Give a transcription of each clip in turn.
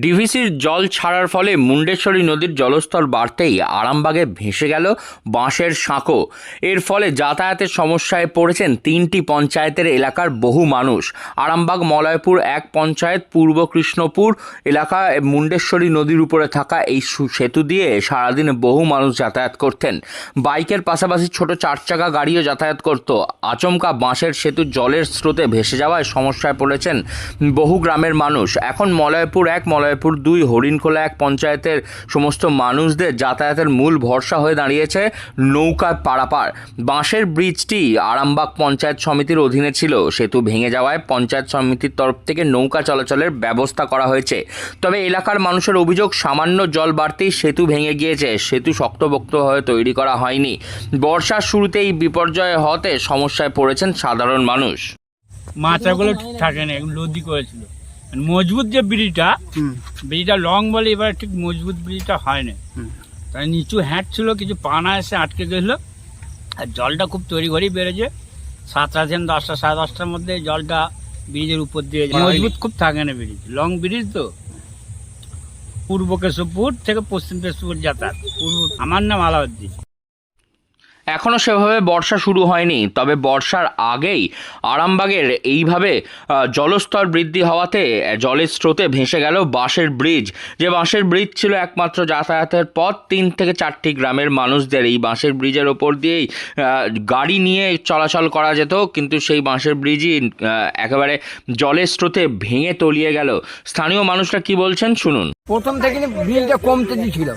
ডিভিসির জল ছাড়ার ফলে মুন্ডেশ্বরী নদীর জলস্তর বাড়তেই আরামবাগে ভেসে গেল বাঁশের সাঁকো। এর ফলে যাতায়াতের সমস্যায় পড়েছেন তিনটি পঞ্চায়েতের এলাকার বহু মানুষ। আরামবাগ, মলয়পুর এক পঞ্চায়েত, পূর্ব কৃষ্ণপুর এলাকা মুন্ডেশ্বরী নদীর উপরে থাকা এই সেতু দিয়ে সারাদিন বহু মানুষ যাতায়াত করতেন। বাইকের পাশাপাশি ছোট চার চাকা গাড়িও যাতায়াত করত। আচমকা বাঁশের সেতু জলের স্রোতে ভেসে যাওয়ায় সমস্যায় পড়েছেন বহু গ্রামের মানুষ। এখন মলয়পুর এক মলয়পুর দুই হরিণখোলা এক পঞ্চায়েতের সমস্ত মানুষদের যাতায়াতের মূল ভরসা হয়ে দাঁড়িয়েছে নৌকা পারাপার। বাঁশের ব্রিজটি আরামবাগ পঞ্চায়েত সমিতির অধীনে ছিল। সেতু ভেঙে যাওয়ায় পঞ্চায়েত সমিতির তরফ থেকে নৌকা চলাচলের ব্যবস্থা করা হয়েছে। তবে এলাকার মানুষের অভিযোগ, সামান্য জল বাড়তেই সেতু ভেঙে গিয়েছে। সেতু শক্তপোক্ত হয়ে তৈরি করা হয়নি। বর্ষার শুরুতেই বিপর্যয় হতে সমস্যায় পড়েছেন সাধারণ মানুষ। মাথাগুলো থাকে না লদি করেছিল। মজবুত যে ব্রিজটা ব্রিজটা লং বলে এবার ঠিক মজবুত ব্রিজটা হয় না তাই নিচু হ্যাট ছিল কিছু পানা এসে আটকে গেছিল আর জলটা খুব তৈরি ঘরেই বেড়েছে সাতটা থেকে দশটা সাড়ে দশটার মধ্যে জলটা ব্রিজের উপর দিয়ে মজবুত খুব থাকে না ব্রিজ। লং ব্রিজ তো। পূর্ব কেশবপুর থেকে পশ্চিম কেশবপুর যাতায়াত। পূর্ব আমার নাম আলাউদ্দিন। এখনও সেভাবে বর্ষা শুরু হয়নি তবে বর্ষার আগেই আরামবাগের এইভাবে জলস্তর বৃদ্ধি হওয়াতে জলের স্রোতে ভেসে গেল বাঁশের ব্রিজ। যে বাঁশের ব্রিজ ছিল একমাত্র যাতায়াতের পথ তিন থেকে চারটি গ্রামের মানুষদের এই বাঁশের ব্রিজের ওপর দিয়েই গাড়ি নিয়ে চলাচল করা যেত কিন্তু সেই বাঁশের ব্রিজই একেবারে জলের স্রোতে ভেঙে তলিয়ে গেল। স্থানীয় মানুষরা কি বলছেন শুনুন। প্রথম থেকে ব্রিজটা কমতে দিছিল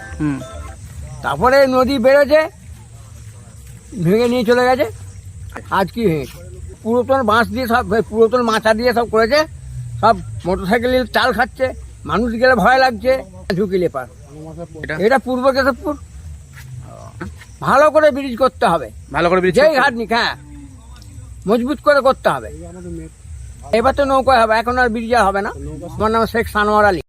তারপরে নদী বেড়েছে ভেঙে নিয়ে চলে গেছে? আজ কি হয়েছে? পুরাতন বাঁশ দিয়ে সব পুরাতন মাচা দিয়ে সব করেছে সব মোটর সাইকেল চাল খাচ্ছে মানুষ গেলে ভয় লাগছে। ঝুঁকিলে পার এটা? পূর্ব কেশবপুর। ভালো করে ব্রিজ করতে হবে। ভালো করে ব্রিজ যেই ঘাট নিক হ্যাঁ। মজবুত করে করতে হবে। এবার তো নৌকায় হবে এখন আর ব্রিজ হবে না। আমার নাম শেখ সানোয়ার আলী।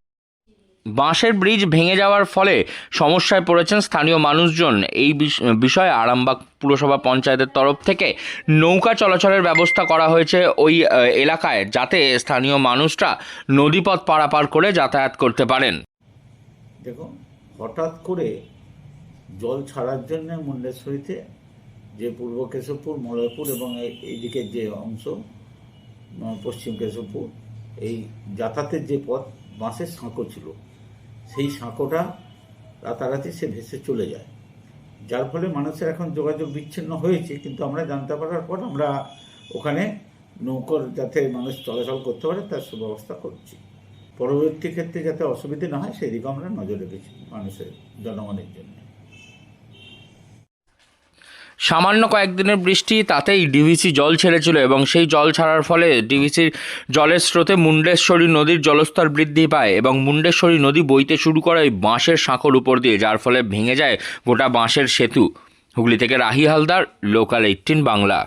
বাঁশের ব্রিজ ভেঙে যাওয়ার ফলে সমস্যায় পড়েছেন স্থানীয় মানুষজন। এই বিষ- বিষয়ে আরামবাগ পুরসভা পঞ্চায়েতের তরফ থেকে নৌকা চলাচলের ব্যবস্থা করা হয়েছে ওই এলাকায় যাতে স্থানীয় মানুষরা নদীপথ পারাপার করে যাতায়াত করতে পারেন। দেখুন, হঠাৎ করে জল ছাড়ার জন্য মুন্ডেশ্বরীতে যে পূর্ব কেশবপুর, মলয়পুর এবং এই- এইদিকের যে অংশ পশ্চিম কেশবপুর, এই যাতায়াতের যে পথ বাঁশের সাঁকো ছিল সেই সাঁকোটা রাতারাতি সে ভেসে চলে যায়। যার ফলে মানুষের এখন যোগাযোগ বিচ্ছিন্ন হয়েছে, কিন্তু আমরা জানতে পারার পর আমরা ওখানে নৌকর যাতে মানুষ চলাচল করতে পারে, তার সুব্যবস্থা করছি। পরবর্তী ক্ষেত্রে যাতে অসুবিধে না হয় সেদিকে আমরা নজর রেখেছি মানুষের, জনগণের জন্য। সামান্য কয়েকদিনের বৃষ্টি, তাতেই ডিভিসি জল ছেড়েছিল এবং সেই জল ছাড়ার ফলে ডিভিসির জলের স্রোতে মুন্ডেশ্বরী নদীর জলস্তর বৃদ্ধি পায় এবং মুন্ডেশ্বরী নদী বইতে শুরু করে ওই বাঁশের শাঁখর উপর দিয়ে, যার ফলে ভেঙে যায় গোটা বাঁশের সেতু। হুগলি থেকে রাহি হালদার লোকাল এইটিন বাংলা